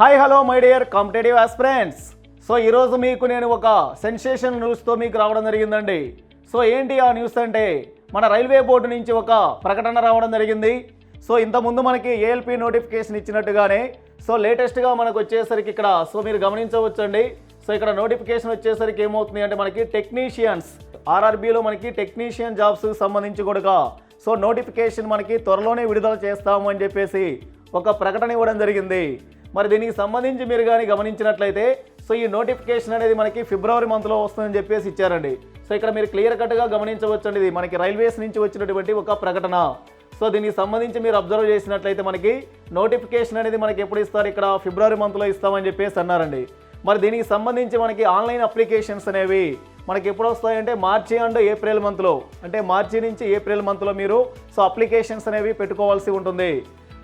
Hi hello my dear competitive aspirants so ఈరోజు మీకు నేను ఒక సెన్సేషన్ న్యూస్తో మీకు రావడం జరిగిందండి. సో ఏంటి ఆ న్యూస్ అంటే మన రైల్వే బోర్డు నుంచి ఒక ప్రకటన రావడం జరిగింది. సో ఇంతకుముందు మనకి ఏఎల్పి నోటిఫికేషన్ ఇచ్చినట్టుగానే సో లేటెస్ట్గా మనకు వచ్చేసరికి ఇక్కడ సో మీరు గమనించవచ్చండి. సో ఇక్కడ నోటిఫికేషన్ వచ్చేసరికి ఏమవుతుంది అంటే మనకి టెక్నీషియన్స్ ఆర్ఆర్బీలో మనకి టెక్నీషియన్ జాబ్స్ సంబంధించి కూడా సో నోటిఫికేషన్ మనకి త్వరలోనే విడుదల చేస్తాము అని చెప్పేసి ఒక ప్రకటన ఇవ్వడం జరిగింది. మరి దీనికి సంబంధించి మీరు కానీ గమనించినట్లయితే సో ఈ నోటిఫికేషన్ అనేది మనకి ఫిబ్రవరి మంత్లో వస్తుందని చెప్పేసి ఇచ్చారండి. సో ఇక్కడ మీరు క్లియర్ కట్గా గమనించవచ్చండి ఇది. మనకి రైల్వేస్ నుంచి వచ్చినటువంటి ఒక ప్రకటన. సో దీనికి సంబంధించి మీరు అబ్జర్వ్ చేసినట్లయితే మనకి నోటిఫికేషన్ అనేది మనకి ఎప్పుడు ఇస్తారు? ఇక్కడ ఫిబ్రవరి మంత్లో ఇస్తామని చెప్పేసి అన్నారండి. మరి దీనికి సంబంధించి మనకి ఆన్లైన్ అప్లికేషన్స్ అనేవి మనకి ఎప్పుడు వస్తాయంటే మార్చి అండ్ ఏప్రిల్ మంత్లో అంటే మార్చి నుంచి ఏప్రిల్ మంత్లో మీరు సో అప్లికేషన్స్ అనేవి పెట్టుకోవాల్సి ఉంటుంది.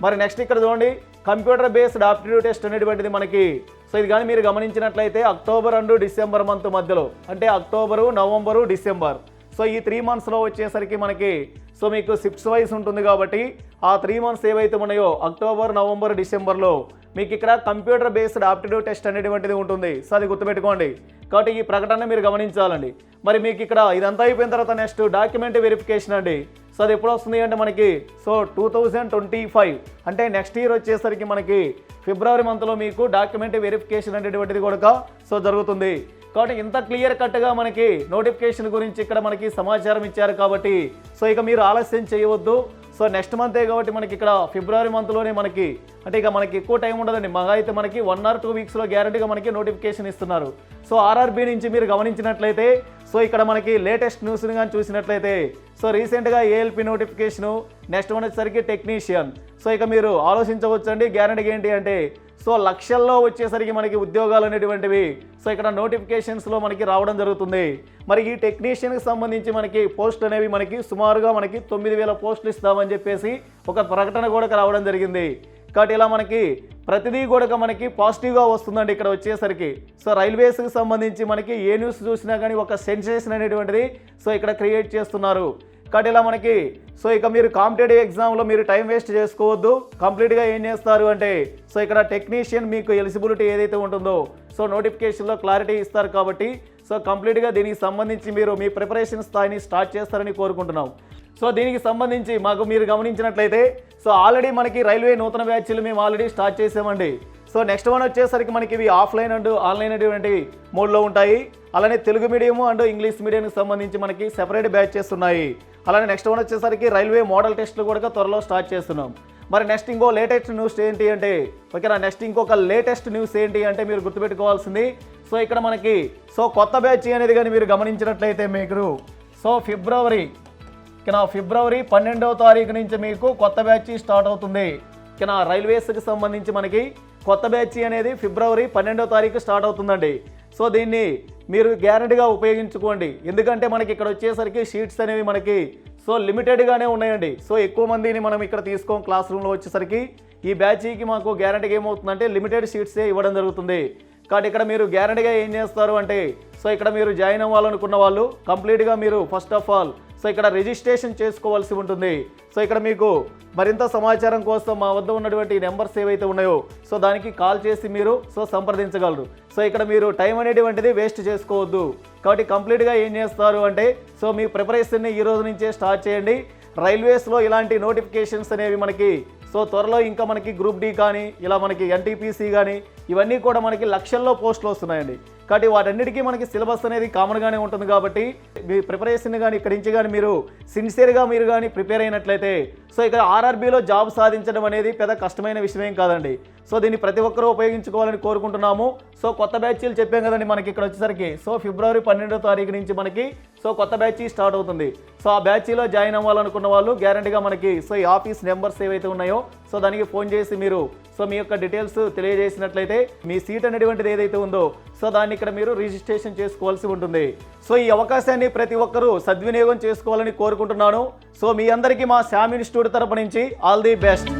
మరి నెక్స్ట్ ఇక్కడ చూడండి. కంప్యూటర్ బేస్డ్ ఆప్టిట్యూడ్ టెస్ట్ అనేటువంటిది మనకి. సో ఇది కానీ మీరు గమనించినట్లయితే అక్టోబర్ అండ్ డిసెంబర్ మంత్ మధ్యలో అంటే అక్టోబరు నవంబరు డిసెంబర్. సో ఈ త్రీ మంత్స్లో వచ్చేసరికి మనకి సో మీకు సిక్స్ వైస్ ఉంటుంది కాబట్టి ఆ త్రీ మంత్స్ ఏవైతే ఉన్నాయో అక్టోబర్ నవంబర్ డిసెంబర్లో మీకు ఇక్కడ కంప్యూటర్ బేస్డ్ ఆప్టిట్యూడ్ టెస్ట్ అనేటువంటిది ఉంటుంది. సో అది గుర్తుపెట్టుకోండి. కాబట్టి ఈ ప్రకటన మీరు గమనించాలండి. మరి మీకు ఇక్కడ ఇదంతా అయిపోయిన తర్వాత నెక్స్ట్ డాక్యుమెంట్ వెరిఫికేషన్ అండి. సో అది ఎప్పుడు వస్తుంది అంటే మనకి so two thousand twenty five అంటే నెక్స్ట్ ఇయర్ వచ్చేసరికి మనకి ఫిబ్రవరి మంత్లో మీకు డాక్యుమెంట్ వెరిఫికేషన్ అనేటువంటిది కూడా సో జరుగుతుంది. కాబట్టి ఇంత క్లియర్ కట్గా మనకి నోటిఫికేషన్ గురించి ఇక్కడ మనకి సమాచారం ఇచ్చారు కాబట్టి సో ఇక మీరు ఆలస్యం చేయవద్దు. సో నెక్స్ట్ మంతే కాబట్టి మనకి ఇక్కడ ఫిబ్రవరి మంత్లోనే మనకి అంటే ఇక మనకి ఎక్కువ టైం ఉండదండి. మగా అయితే మనకి వన్ ఆర్ టూ వీక్స్లో గ్యారంటీగా మనకి నోటిఫికేషన్ ఇస్తున్నారు. సో ఆర్ఆర్బీ నుంచి మీరు గమనించినట్లయితే సో ఇక్కడ మనకి లేటెస్ట్ న్యూస్ని కానీ చూసినట్లయితే సో రీసెంట్గా ఏఎల్పి నోటిఫికేషను నెక్స్ట్ వన్ వచ్చేసరికి టెక్నీషియన్ సో ఇక మీరు ఆలోచించవచ్చండి. గ్యారంటీ ఏంటి అంటే సో లక్షల్లో వచ్చేసరికి మనకి ఉద్యోగాలు అనేటువంటివి. సో ఇక్కడ నోటిఫికేషన్స్లో మనకి రావడం జరుగుతుంది. మరి ఈ టెక్నీషియన్కి సంబంధించి మనకి పోస్ట్ అనేవి మనకి సుమారుగా మనకి తొమ్మిది వేల పోస్టులు ఇస్తామని చెప్పేసి ఒక ప్రకటన కూడా రావడం జరిగింది. కాబట్టి ఇలా మనకి ప్రతిదీ కూడా మనకి పాజిటివ్గా వస్తుందండి ఇక్కడ వచ్చేసరికి. సో రైల్వేస్కి సంబంధించి మనకి ఏ న్యూస్ చూసినా కానీ ఒక సెన్సేషన్ అనేటువంటిది. సో ఇక్కడ క్రియేట్ చేస్తున్నారు. కాబట్టి ఇలా మనకి. సో ఇక మీరు కాంపిటేటివ్ ఎగ్జామ్లో మీరు టైం వేస్ట్ చేసుకోవద్దు. కంప్లీట్గా ఏం చేస్తారు అంటే సో ఇక్కడ టెక్నీషియన్ మీకు ఎలిజిబిలిటీ ఏదైతే ఉంటుందో సో నోటిఫికేషన్లో క్లారిటీ ఇస్తారు కాబట్టి సో కంప్లీట్గా దీనికి సంబంధించి మీరు మీ ప్రిపరేషన్ స్థాయిని స్టార్ట్ చేస్తారని కోరుకుంటున్నాం. సో దీనికి సంబంధించి మాకు మీరు గమనించినట్లయితే సో ఆల్రెడీ మనకి రైల్వే నూతన బ్యాచ్లు మేము ఆల్రెడీ స్టార్ట్ చేసామండి. సో నెక్స్ట్ వన్ వచ్చేసరికి మనకి ఇవి ఆఫ్లైన్ అండ్ ఆన్లైన్ అటువంటి మోడ్లో ఉంటాయి. అలానే తెలుగు మీడియం అండ్ ఇంగ్లీష్ మీడియంకి సంబంధించి మనకి సెపరేట్ బ్యాచెస్ ఉన్నాయి. అలానే నెక్స్ట్ వన్ వచ్చేసరికి రైల్వే మోడల్ టెస్ట్లు కూడా త్వరలో స్టార్ట్ చేస్తున్నాం. మరి నెక్స్ట్ ఇంకో లేటెస్ట్ న్యూస్ ఏంటి అంటే ఓకేనా? నెక్స్ట్ ఇంకొక లేటెస్ట్ న్యూస్ ఏంటి అంటే మీరు గుర్తుపెట్టుకోవాల్సింది. సో ఇక్కడ మనకి సో కొత్త బ్యాచ్ అనేది కానీ మీరు గమనించినట్లయితే మీకు సో ఫిబ్రవరి ఇక ఫిబ్రవరి పన్నెండవ తారీఖు నుంచి మీకు కొత్త బ్యాచ్ స్టార్ట్ అవుతుంది. ఇక రైల్వేస్కి సంబంధించి మనకి కొత్త బ్యాచ్ అనేది ఫిబ్రవరి పన్నెండవ తారీఖు స్టార్ట్ అవుతుందండి. సో దీన్ని మీరు గ్యారంటీగా ఉపయోగించుకోండి. ఎందుకంటే మనకి ఇక్కడ వచ్చేసరికి షీట్స్ అనేవి మనకి సో లిమిటెడ్గానే ఉన్నాయండి. సో ఎక్కువ మందిని మనం ఇక్కడ తీసుకోం క్లాస్ రూమ్లో వచ్చేసరికి. ఈ బ్యాచ్కి మాకు గ్యారంటీగా ఏమవుతుందంటే లిమిటెడ్ షీట్సే ఇవ్వడం జరుగుతుంది. కాబట్టి ఇక్కడ మీరు గ్యారంటీగా ఏం చేస్తారు అంటే సో ఇక్కడ మీరు జాయిన్ అవ్వాలనుకున్న వాళ్ళు కంప్లీట్గా మీరు ఫస్ట్ ఆఫ్ ఆల్ సో ఇక్కడ రిజిస్ట్రేషన్ చేసుకోవాల్సి ఉంటుంది. సో ఇక్కడ మీకు మరింత సమాచారం కోసం మా వద్ద ఉన్నటువంటి నెంబర్స్ ఏవైతే ఉన్నాయో సో దానికి కాల్ చేసి మీరు సో సంప్రదించగలరు. సో ఇక్కడ మీరు టైం అనేటువంటిది వేస్ట్ చేసుకోవద్దు. కాబట్టి కంప్లీట్గా ఏం చేస్తారు అంటే సో మీ ప్రిపరేషన్ని ఈ రోజు నుంచే స్టార్ట్ చేయండి. రైల్వేస్లో ఇలాంటి నోటిఫికేషన్స్ అనేవి మనకి సో త్వరలో ఇంకా మనకి గ్రూప్ డి కానీ ఇలా మనకి ఎన్టీపీసీ కానీ ఇవన్నీ కూడా మనకి లక్షల్లో పోస్టులు వస్తున్నాయండి. కాబట్టి వాటన్నిటికీ మనకి సిలబస్ అనేది కామన్గానే ఉంటుంది కాబట్టి మీ ప్రిపరేషన్ కానీ ఇక్కడి నుంచి కానీ మీరు సిన్సియర్గా మీరు కానీ ప్రిపేర్ అయినట్లయితే సో ఇక్కడ ఆర్ఆర్బీలో జాబ్ సాధించడం అనేది పెద్ద కష్టమైన విషయం ఏం కాదండి. సో దీన్ని ప్రతి ఒక్కరూ ఉపయోగించుకోవాలని కోరుకుంటున్నాము. సో కొత్త బ్యాచ్లు చెప్పాం కదండి మనకి ఇక్కడ వచ్చేసరికి. సో ఫిబ్రవరి పన్నెండో తారీఖు నుంచి మనకి సో కొత్త బ్యాచ్ స్టార్ట్ అవుతుంది. సో ఆ బ్యాచ్లో జాయిన్ అవ్వాలనుకున్న వాళ్ళు గ్యారంటీగా మనకి సో ఈ ఆఫీస్ నెంబర్స్ ఏవైతే ఉన్నాయో సో దానికి ఫోన్ చేసి మీరు సో మీ యొక్క డీటెయిల్స్ తెలియజేసినట్లయితే మీ సీట్ అనేటువంటిది ఏదైతే ఉందో సో దాన్ని ఇక్కడ మీరు రిజిస్ట్రేషన్ చేసుకోవాల్సి ఉంటుంది. సో ఈ అవకాశాన్ని ప్రతి ఒక్కరూ సద్వినియోగం చేసుకోవాలని కోరుకుంటున్నాను. సో మీ అందరికీ మా శామ్ ఇన్స్టిట్యూట్ తరపు నుంచి ఆల్ ది బెస్ట్.